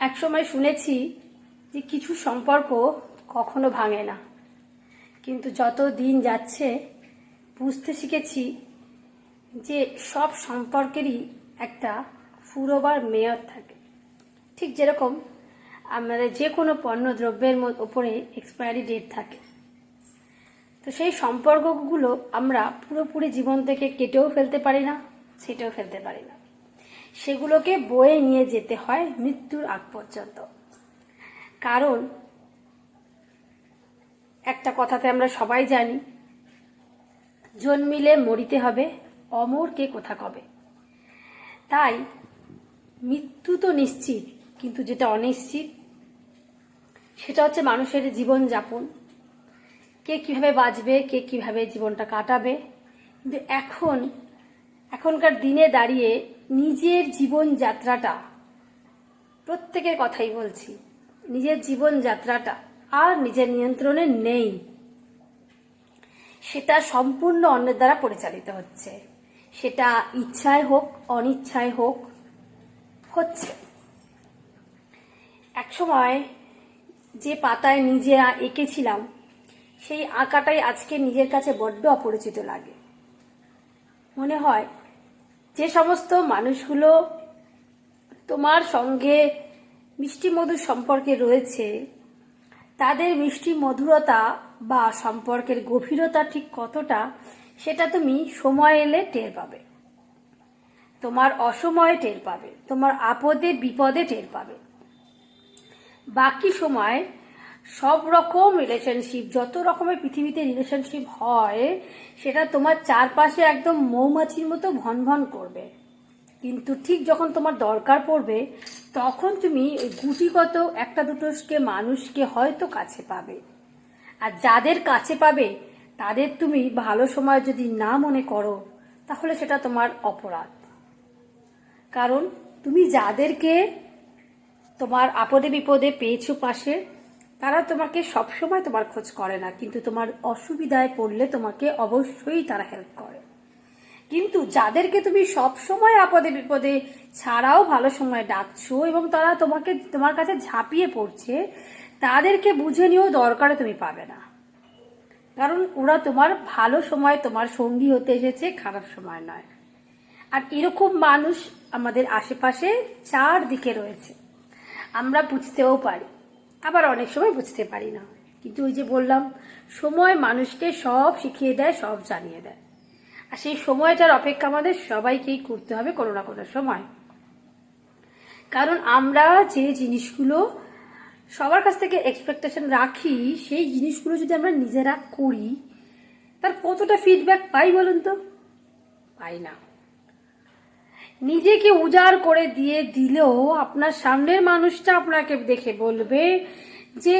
একসময় শুনেছি যে কিছু সম্পর্ক কখনো ভাঙে না। কিন্তু যত দিন যাচ্ছে, বুঝতে শিখেছি যে সব সম্পর্কেরই একটা ফুরোবার মেয়র থাকে। ঠিক যেরকম আমাদের যে কোনো পণ্য দ্রব্যের ওপরে এক্সপায়ারি ডেট থাকে। তো সেই সম্পর্কগুলো আমরা পুরোপুরি জীবন থেকে কেটেও ফেলতে পারি না, ছেটেও ফেলতে পারি না। সেগুলোকে বয়ে নিয়ে যেতে হয় মৃত্যুর আগ পর্যন্ত। কারণ, একটা কথাতে আমরা সবাই জানি, জন্মিলে মরিতে হবে, অমর কে কোথা কবে? তাই, মৃত্যু তো নিশ্চিত, কিন্তু যেটা অনিশ্চিত, সেটা হচ্ছে মানুষের জীবন যাপন কে কীভাবে বাঁচবে, কে কীভাবে জীবনটা কাটাবে? কিন্তু এখন, এখনকার দিনে দাঁড়িয়ে নিজের জীবন যাত্রাটা প্রত্যেকের কথাই বলছি, নিজের জীবন যাত্রাটা আর নিজের নিয়ন্ত্রণে নেই। সেটা সম্পূর্ণ অন্যের দ্বারা পরিচালিত হচ্ছে। সেটা ইচ্ছায় হোক, অনিচ্ছায় হোক, হচ্ছে। একসময় যে পাতায় নিজেরা এঁকেছিলাম, সেই আঁকাটাই আজকে নিজের কাছে বড্ড অপরিচিত লাগে। মনে হয় যে সমস্ত মানুষগুলো তোমার সঙ্গে মিষ্টি মধুর সম্পর্কে রয়েছে, তাদের মিষ্টি মধুরতা বা সম্পর্কের গভীরতা ঠিক কতটা, সেটা তুমি সময় এলে টের পাবে। তোমার অসময়ে টের পাবে, তোমার আপদে, বিপদে টের পাবে। বাকি সময় সব রকম রিলেশনশিপ যত রকমের পৃথিবীতে রিলেশনশিপ হয়, সেটা তোমার চারপাশে একদম মৌমাছির মতো ভন ভন করবে। কিন্তু ঠিক যখন তোমার দরকার পড়বে, তখন তুমি ওই গুটিগত একটা দুটোকে মানুষকে হয়তো কাছে পাবে। আর যাদের কাছে পাবে, তাদের তুমি ভালো সময় যদি না মনে করো, তাহলে সেটা তোমার অপরাধ। কারণ তুমি যাদেরকে তোমার আপদে বিপদে পেয়েছ পাশে তারা তোমাকে সবসময় তোমার খোঁজ করে না, কিন্তু তোমার অসুবিধায় পড়লে তোমাকে অবশ্যই তারা হেল্প করে। কিন্তু যাদেরকে তুমি সব সময় আপদে বিপদে ছাড়াও ভালো সময় ডাকছো এবং তারা তোমাকে, তোমার কাছে ঝাঁপিয়ে পড়ছে, তাদেরকে বুঝে নিয়েও দরকারে তুমি পাবে না। কারণ ওরা তোমার ভালো সময়, তোমার সঙ্গী হতে এসেছে, খারাপ সময় নয়। আর এরকম মানুষ আমাদের আশেপাশে চারদিকে রয়েছে। আমরা বুঝতেও পারি। আবার অনেক সময় বুঝতে পারি না। কিন্তু ওই যে বললাম, সময় মানুষকে সব শিখিয়ে দেয়, সব জানিয়ে দেয়। আর সেই সময়টার অপেক্ষা আমাদের সবাইকেই করতে হবে কোনো না কোনো সময়। কারণ আমরা যে জিনিসগুলো সবার কাছ থেকে এক্সপেকটেশন রাখি, সেই জিনিসগুলো যদি আমরা নিজেরা করি, তার কতটা ফিডব্যাক পাই বলুন তো? পাই না। নিজেকে উজাড় করে দিয়ে দিলেও আপনার সামনের মানুষটা আপনাকে দেখে বলবে যে,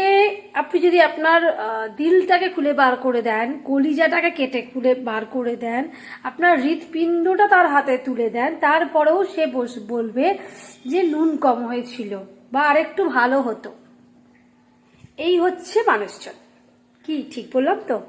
আপনি যদি আপনার দিলটাকে খুলে বার করে দেন, কলিজাটাকে কেটে খুলে বার করে দেন, আপনার হৃৎপিণ্ডটা তার হাতে তুলে দেন, তারপরেও সে বলবে যে, নুন কম হয়েছিল বা আরেকটু ভালো হতো। এই হচ্ছে মানুষজন। কি, ঠিক বললাম তো?